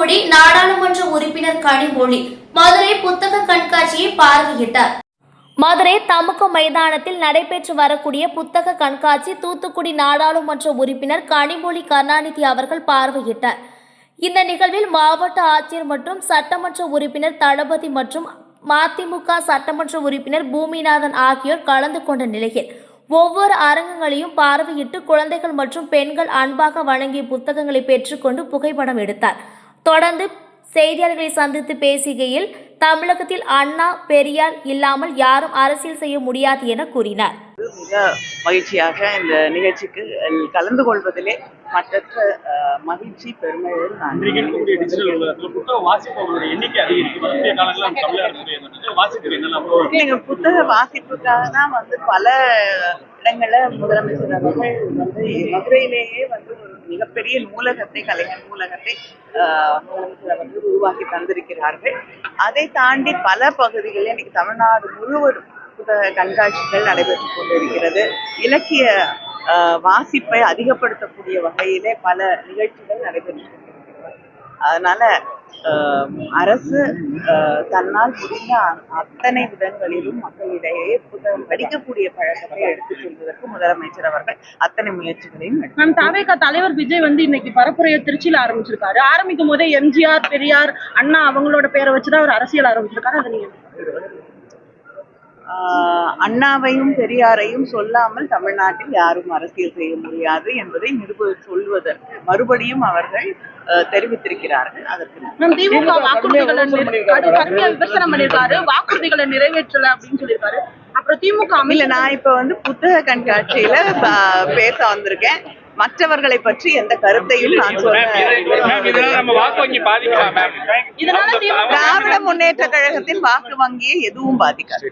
தூத்துக்குடி நாடாளுமன்ற உறுப்பினர் கனிமொழி மதுரை புத்தக கண்காட்சியை பார்வையிட்டார். மதுரை தமுக மைதானத்தில் நடைபெற்று வரக்கூடிய புத்தக கண்காட்சி தூத்துக்குடி நாடாளுமன்ற உறுப்பினர் கனிமொழி கருணாநிதி அவர்கள் பார்வையிட்டார். இந்த நிகழ்வில் மாவட்ட ஆட்சியர் மற்றும் சட்டமன்ற உறுப்பினர் தளபதி மற்றும் மதிமுக சட்டமன்ற உறுப்பினர் பூமிநாதன் ஆகியோர் கலந்து கொண்ட நிலையில் ஒவ்வொரு அரங்கங்களையும் பார்வையிட்டு குழந்தைகள் மற்றும் பெண்கள் அன்பாக வழங்கிய புத்தகங்களை பெற்றுக்கொண்டு புகைப்படம் எடுத்தார். தொடர்ந்து செய்தியாளர்களை சந்தித்து பேசுகையில் தமிழகத்தில் அண்ணா பெரியார் இல்லாமல் யாரும் அரசியல் செய்ய முடியாது என கூறினார். மிக மகிழ்ச்சியாக இந்த நிகழ்ச்சிக்கு கலந்து கொள்வதிலே மற்றற்ற அஹ், மகிழ்ச்சி உலகத்துல புத்தக இல்லைங்க வாசிப்புக்காக தான் வந்து பல இடங்கள்ல முதலமைச்சர் அவர்கள் வந்து மதுரையிலேயே வந்து ஒரு மிகப்பெரிய நூலகத்தை கலைஞர் நூலகத்தை ஆஹ், முதலமைச்சர் அவர்கள் உருவாக்கி தந்திருக்கிறார்கள். அதை தாண்டி பல பகுதிகளில் இன்னைக்கு தமிழ்நாடு முழுவதும் புத்தக கண்காட்சிகள் நடைபெற்றுக் கொண்டிருக்கிறது. இலக்கிய ஆஹ், வாசிப்பை அதிகப்படுத்தக்கூடிய வகையிலே பல நிகழ்ச்சிகள் நடைபெற்று கொண்டிருக்கிறது. அதனால அரசு தன்னால் முடிந்த அத்தனை விதங்களிலும் மக்களிடையே புத்தகம் படிக்கக்கூடிய பழக்கத்தை எடுத்துச் செல்வதற்கு முதலமைச்சர் அவர்கள் அத்தனை முயற்சிகளையும் மேம் தாவேகா தலைவர் விஜய் வந்து இன்னைக்கு பரப்புரையை திருச்சியில ஆரம்பிச்சிருக்காரு. ஆரம்பிக்கும் போதே எம்ஜிஆர் பெரியார் அண்ணா அவங்களோட பேரை வச்சுதான் அவர் அரசியல் ஆரம்பிச்சிருக்காரு. அதை நீங்க அண்ணாவையும் பெரியாரையும் சொல்லாமல் தமிழ்நாட்டில் யாரும் அரசியல் செய்ய முடியாது என்பதை நிரூப சொல்வதற்கு மறுபடியும் அவர்கள் தெரிவித்திருக்கிறார்கள் அதற்கு திமுக வாக்குறுதிகளை விமர்சனம் பண்ணிருக்காரு வாக்குறுதிகளை நிறைவேற்றல அப்படின்னு சொல்லியிருக்காரு அப்புறம் திமுக இல்ல நான் இப்ப வந்து புத்தக கண்காட்சியில ப- பேச வந்திருக்கேன் மற்றவர்களை பற்றி எந்த கருத்தையும் நான் இதனால நம்ம வாக்கு வங்கி பாதிக்கலாம் மேம் இதனால திராவிட முன்னேற்ற கழகத்தின் வாக்கு வங்கியை எதுவும் பாதிக்காது.